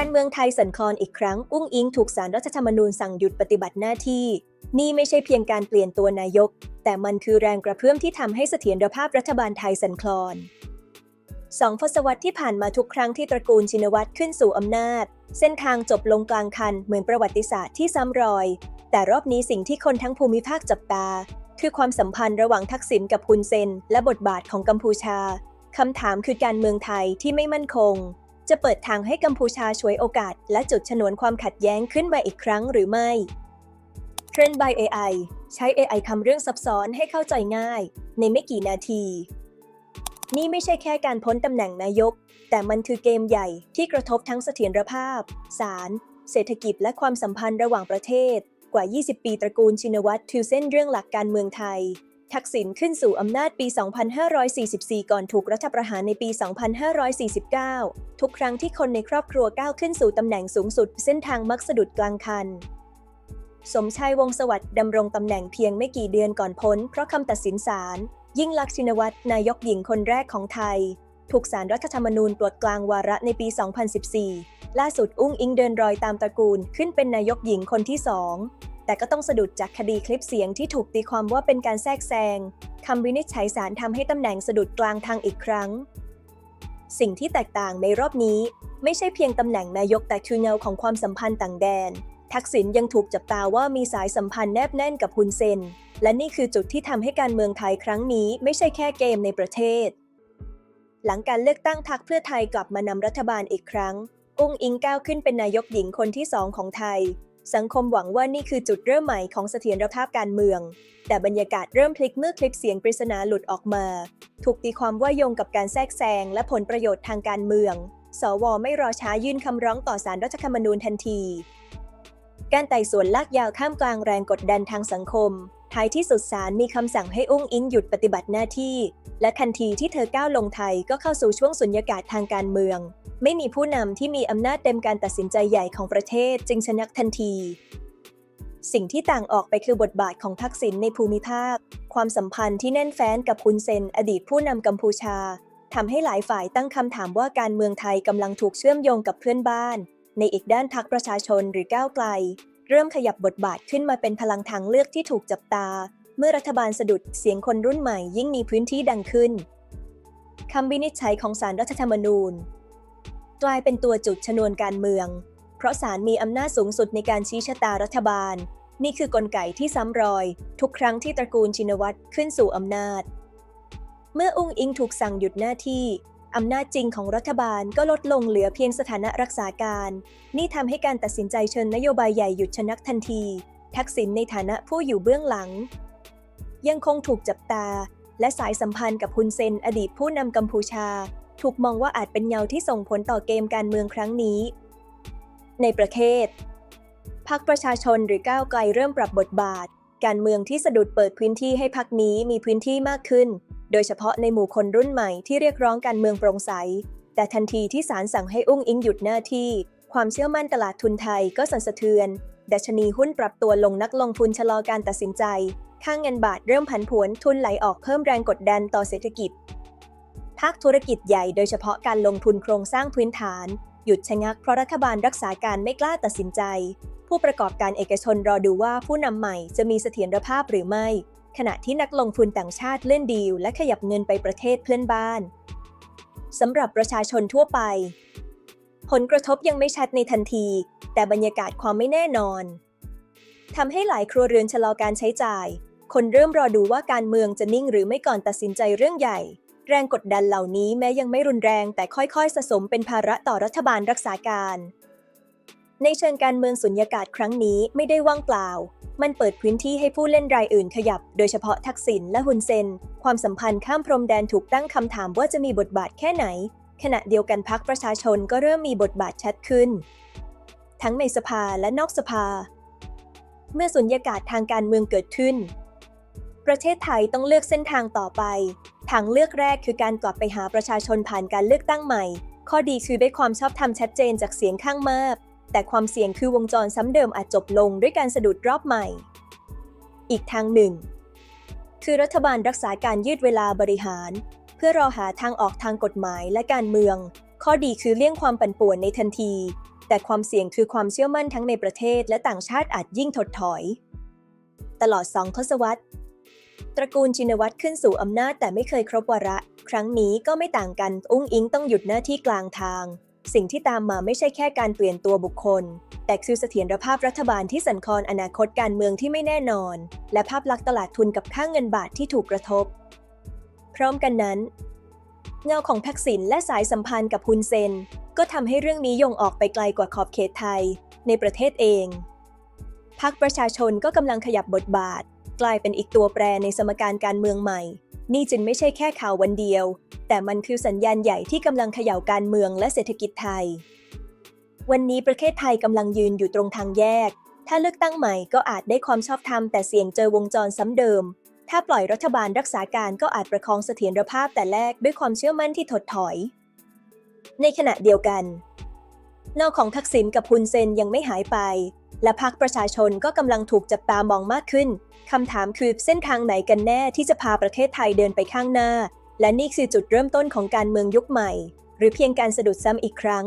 การเมืองไทยสั่นคลอนอีกครั้งอุ้งอิงถูกสารรัฐธรรมนูญสั่งหยุดปฏิบัติหน้าที่ นี่ไม่ใช่เพียงการเปลี่ยนตัวนายก แต่มันคือแรงกระเพื่อมที่ทำให้เสถียรภาพรัฐบาลไทยสั่นคลอนสองทศวรรษที่ผ่านมาทุกครั้งที่ตระกูลชินวัตรขึ้นสู่อำนาจ เส้นทางจบลงกลางคันเหมือนประวัติศาสตร์ที่ซ้ำรอย แต่รอบนี้สิ่งที่คนทั้งภูมิภาคจับตา คือความสัมพันธ์ระหว่างทักษิณกับฮุนเซน และบทบาทของกัมพูชาคำถามคือการเมืองไทยที่ไม่มั่นคง จะเปิดทางให้กัมพูชาช่วยโอกาส และจุดชนวนความขัดแย้งขึ้นมาอีกครั้งหรือไม่เทรนด์ by AI ใช้ AI ทำเรื่องซับซ้อนให้เข้าใจง่าย ในไม่กี่นาที นี่ไม่ใช่แค่การพ้นตำแหน่งนายก แต่มันคือเกมใหญ่ที่กระทบทั้งเสถียรภาพศาลเศรษฐกิจและความสัมพันธ์ระหว่างประเทศ กว่า 20 ปีตระกูลชินวัตรถือเส้นเรื่องหลักการเมืองไทย ทักษิณขึ้นสู่อำนาจปี 2544 ก่อนถูกรัฐประหารในปี 2549 ทุกครั้งที่คนในครอบครัวก้าวขึ้นสู่ตำแหน่งสูงสุด เส้นทางมักสะดุดกลางคัน สมชัยวงสวัสดิ์ดำรงตำแหน่งเพียงไม่กี่เดือนก่อนพ้น เพราะคำตัดสินศาล ยิ่งลักษณ์ชินวัตรนายกหญิงคนแรกของไทย ถูกสารรัฐธรรมนูญตรวจกลางวาระในปี 2014 ล่าสุดอุ้งอิงเดินรอยตามตระกูลขึ้นเป็นนายกหญิงคนที่สอง แต่ก็ต้องสะดุดจากคดีคลิปเสียงที่ถูกตีความว่าเป็นการแทรกแซงคำวินิจฉัยศาลทำให้ตำแหน่งสะดุดกลางทางอีกครั้ง สิ่งที่แตกต่างในรอบนี้ ไม่ใช่เพียงตำแหน่งนายกแต่คือเงาของความสัมพันธ์ต่างแดน ทักษิณยังถูกจับตาว่ามีสายสัมพันธ์แนบแน่นกับฮุนเซน และนี่คือจุดที่ทำให้การเมืองไทยครั้งนี้ ไม่ใช่แค่เกมในประเทศ หลังการเลือกตั้งทักเพื่อไทยกลับมานำรัฐบาลอีกครั้ง อุ้งอิงก้าวขึ้นเป็นนายกหญิงคนที่สองของไทย สังคมหวังว่านี่คือจุดเริ่มใหม่ของเสถียรภาพการเมือง แต่บรรยากาศเริ่มพลิกเมื่อคลิปเสียงปริศนาหลุดออกมา ถูกตีความว่าโยงกับการแทรกแซงและผลประโยชน์ทางการเมือง สวไม่รอช้ายื่นคำร้องต่อสารรัฐธรรมนูญทันที การไต่สวนลากยาวข้ามกลางแรงกดดันทางสังคมท้ายที่สุดศาลมีคำสั่งให้อุ้งอิงหยุดปฏิบัติหน้าที่ และทันทีที่เธอก้าวลงไทยก็เข้าสู่ช่วงสุญญากาศทางการเมือง ไม่มีผู้นำที่มีอำนาจเต็มการตัดสินใจใหญ่ของประเทศจึงชะงักทันที สิ่งที่ต่างออกไปคือบทบาทของทักษิณในภูมิภาค ความสัมพันธ์ที่แน่นแฟ้นกับฮุนเซนอดีตผู้นำกัมพูชาทำให้หลายฝ่ายตั้งคำถามว่าการเมืองไทยกำลังถูกเชื่อมโยงกับเพื่อนบ้าน ในอีกด้านพักประชาชนหรือก้าวไกล เริ่มขยับบทบาทขึ้นมาเป็นพลังทางเลือกที่ถูกจับตา เมื่อรัฐบาลสะดุดเสียงคนรุ่นใหม่ยิ่งมีพื้นที่ดังขึ้นคำวินิจฉัยของศาลรัฐธรรมนูญ กลายเป็นตัวจุดชนวนการเมือง เพราะศาลมีอำนาจสูงสุดในการชี้ชะตารัฐบาล นี่คือกลไกที่ซ้ำรอย ทุกครั้งที่ตระกูลชินวัตรขึ้นสู่อำนาจ เมื่ออุ้งอิงถูกสั่งหยุดหน้าที่ อำนาจจริงของรัฐบาลก็ลดลงเหลือเพียงสถานะรักษาการ นี่ทำให้การตัดสินใจเชิญนโยบายใหญ่หยุดชะนักทันที ทักษิณในฐานะผู้อยู่เบื้องหลัง ยังคงถูกจับตา และสายสัมพันธ์กับฮุนเซนอดีตผู้นำกัมพูชา ถูกมองว่าอาจเป็นเงาที่ส่งผลต่อเกมการเมืองครั้งนี้ ในประเทศพรรคประชาชนหรือก้าวไกลเริ่มปรับบทบาท การเมืองที่สะดุดเปิดพื้นที่ให้พรรคนี้มีพื้นที่มากขึ้น โดยเฉพาะในหมู่คนรุ่นใหม่ที่เรียกร้องการเมืองโปร่งใส แต่ทันทีที่ศาลสั่งให้อุ้งอิงหยุดหน้าที่ ความเชื่อมั่นตลาดทุนไทยก็สั่นสะเทือน ดัชนีหุ้นปรับตัวลงนักลงทุนชะลอการตัดสินใจ ค่างเงินบาทเริ่มผันผวนทุนไหลออกเพิ่มแรงกดดันต่อเศรษฐกิจ ภาคธุรกิจใหญ่โดยเฉพาะการลงทุนโครงสร้างพื้นฐาน หยุดชะงักเพราะรัฐบาลรักษาการไม่กล้าตัดสินใจ ผู้ประกอบการเอกชนรอดูว่าผู้นำใหม่จะมีเสถียรภาพหรือไม่ ขณะที่นักลงทุนต่างชาติเล่นดีล และขยับเงินไปประเทศเพื่อนบ้านสำหรับประชาชนทั่วไป ผลกระทบยังไม่ชัดในทันที แต่บรรยากาศความไม่แน่นอนทำให้หลายครัวเรือนชะลอการใช้จ่าย คนเริ่มรอดูว่าการเมืองจะนิ่งหรือไม่ก่อนตัดสินใจเรื่องใหญ่ แรงกดดันเหล่านี้แม้ยังไม่รุนแรงแต่ค่อยๆ สะสมเป็นภาระต่อรัฐบาลรักษาการ ในเชิงการเมืองสุญญากาศครั้งนี้ไม่ได้ว่างเปล่า มันเปิดพื้นที่ให้ผู้เล่นรายอื่นขยับ โดยเฉพาะทักษิณและฮุนเซน ความสัมพันธ์ข้ามพรมแดนถูกตั้งคำถามว่าจะมีบทบาทแค่ไหน ขณะเดียวกันพักประชาชนก็เริ่มมีบทบาทชัดขึ้น ทั้งในสภาและนอกสภา เมื่อสุญญากาศทางการเมืองเกิดขึ้น ประเทศไทยต้องเลือกเส้นทางต่อไป ทางเลือกแรกคือการกลับไปหาประชาชนผ่านการเลือกตั้งใหม่ ข้อดีคือได้ความชอบธรรมชัดเจนจากเสียงข้างมาก แต่ความเสี่ยงคือวงจรซ้ำเดิมอาจจบลงด้วยการสะดุดรอบใหม่ อีกทางหนึ่ง คือรัฐบาลรักษาการยืดเวลาบริหาร เพื่อรอหาทางออกทางกฎหมายและการเมือง ข้อดีคือเลี่ยงความปั่นป่วนในทันที แต่ความเสี่ยงคือความเชื่อมั่นทั้งในประเทศ และต่างชาติอาจยิ่งถดถอย ตลอดสองทศวรรษตระกูลชินวัตรขึ้นสู่อำนาจแต่ไม่เคยครบวาระ ครั้งนี้ก็ไม่ต่างกัน อุ้งอิงต้องหยุดหน้าที่กลางทาง สิ่งที่ตามมาไม่ใช่แค่การเปลี่ยนตัวบุคคล แต่คือเสถียรภาพรัฐบาลที่สั่นคลอนอนาคตการเมืองที่ไม่แน่นอน และภาพลักษณ์ตลาดทุนกับค่างเงินบาทที่ถูกกระทบ พร้อมกันนั้น เงาของทักษิณและสายสัมพันธ์กับฮุนเซน ก็ทำให้เรื่องนี้ยงออกไปไกลกว่าขอบเขตไทย ในประเทศเองพรรคประชาชนก็กำลังขยับบทบาท กลายเป็นอีกตัวแปรในสมการการเมืองใหม่ นี่จึงไม่ใช่แค่ข่าววันเดียว แต่มันคือสัญญาณใหญ่ที่กำลังเขย่าการเมืองและเศรษฐกิจไทย วันนี้ประเทศไทยกำลังยืนอยู่ตรงทางแยก ถ้าเลือกตั้งใหม่ก็อาจได้ความชอบธรรมแต่เสี่ยงเจอวงจรซ้ำเดิม ถ้าปล่อยรัฐบาลรักษาการก็อาจประคองเสถียรภาพแต่แรกด้วยความเชื่อมั่นที่ถดถอย ในขณะเดียวกันเงาของทักษิณกับฮุนเซนยังไม่หายไป และพรรคประชาชนก็กำลังถูกจับตามองมากขึ้นคำถามคือเส้นทางไหนกันแน่ที่จะพาประเทศไทยเดินไปข้างหน้า และนี่คือจุดเริ่มต้นของการเมืองยุคใหม่ หรือเพียงการสะดุดซ้ำอีกครั้ง